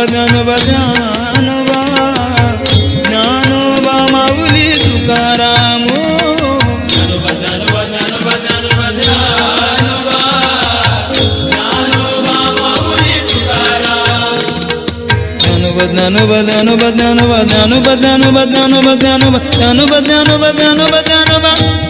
జ్ఞానోపదనువదానువా జ్ఞానోవా Mouli సుఖారాము ధనువదను బదను బదను బదను బదను బదను బదను బదను బదను బదను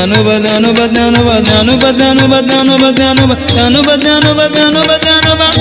Dhanu ಬದನು ಬದನು ಬದನು ಬದನು ಬದನು ಬದನು ಬದನು ಬದನು ಬದನು ಬದನು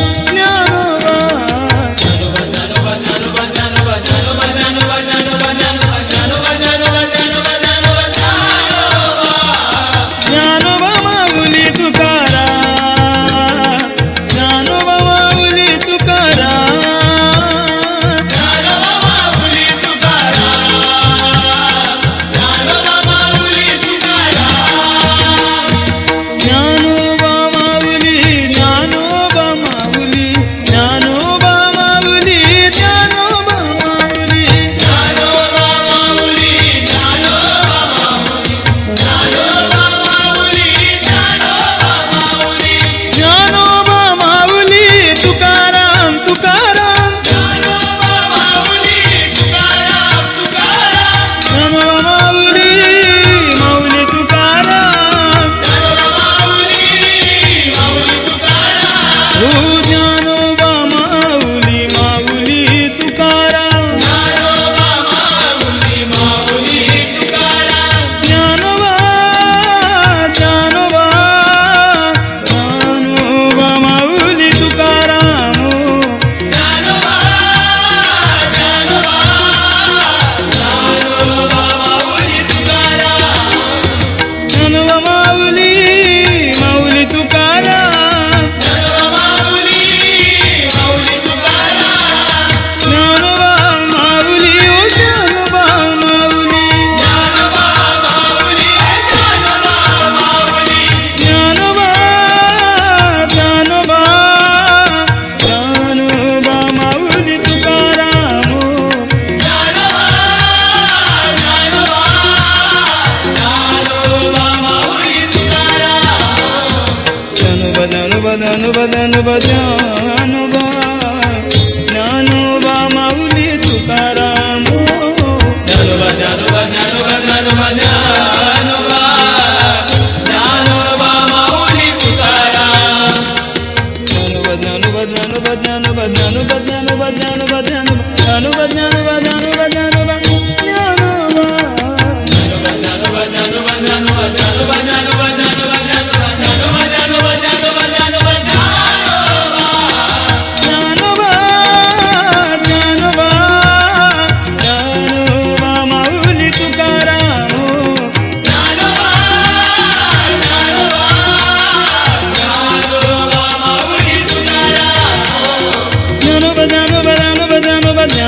વદન વદન વદન વદન વદન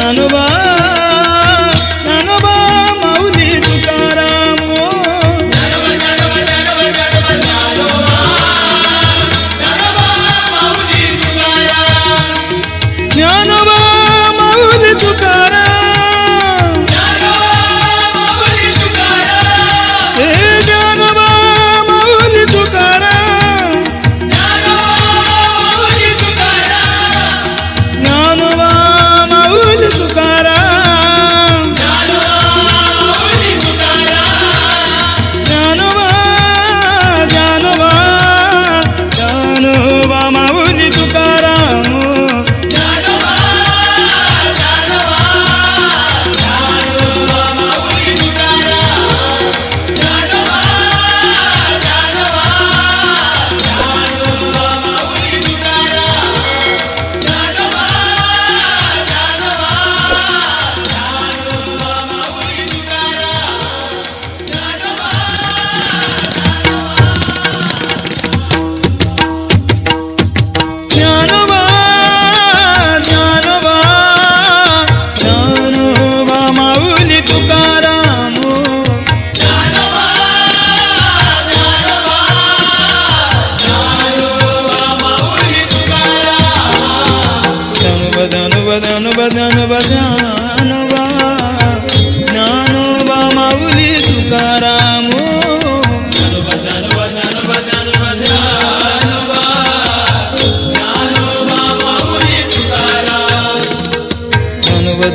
জানবা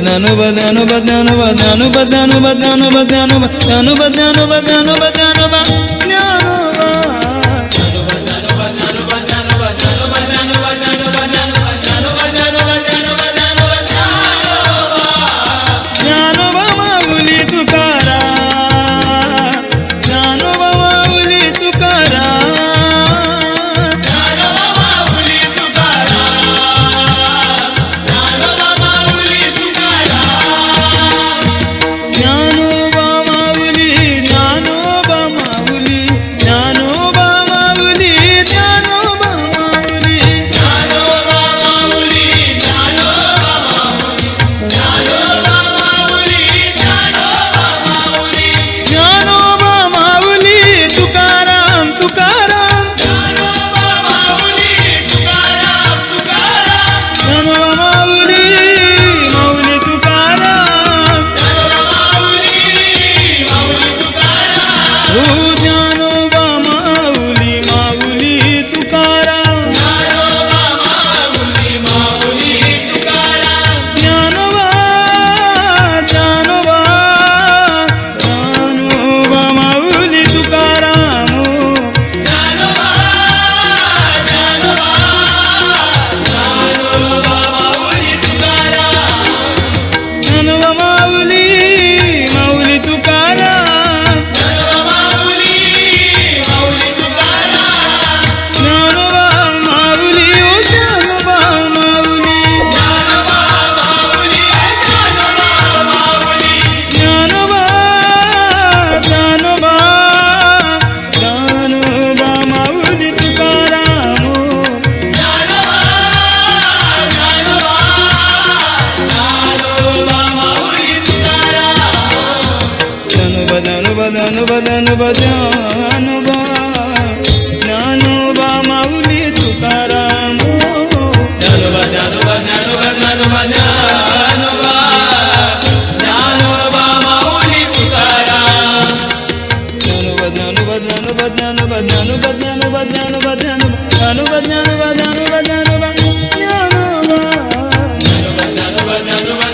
బదను బదను బదను బదను బదను బదను బదను బదను బదను బదను బదను वजानुवा ज्ञानोवा मौलि Tukaram ज्ञानोवा ज्ञानोवा ज्ञानोवा ज्ञानोवा ज्ञानोवा ज्ञानोवा मौलि Tukaram ज्ञानोवा ज्ञानोवा ज्ञानोवा ज्ञानोवा ज्ञानोवा ज्ञानोवा ज्ञानोवा ज्ञानोवा ज्ञानोवा ज्ञानोवा ज्ञानोवा ज्ञानोवा ज्ञानोवा ज्ञानोवा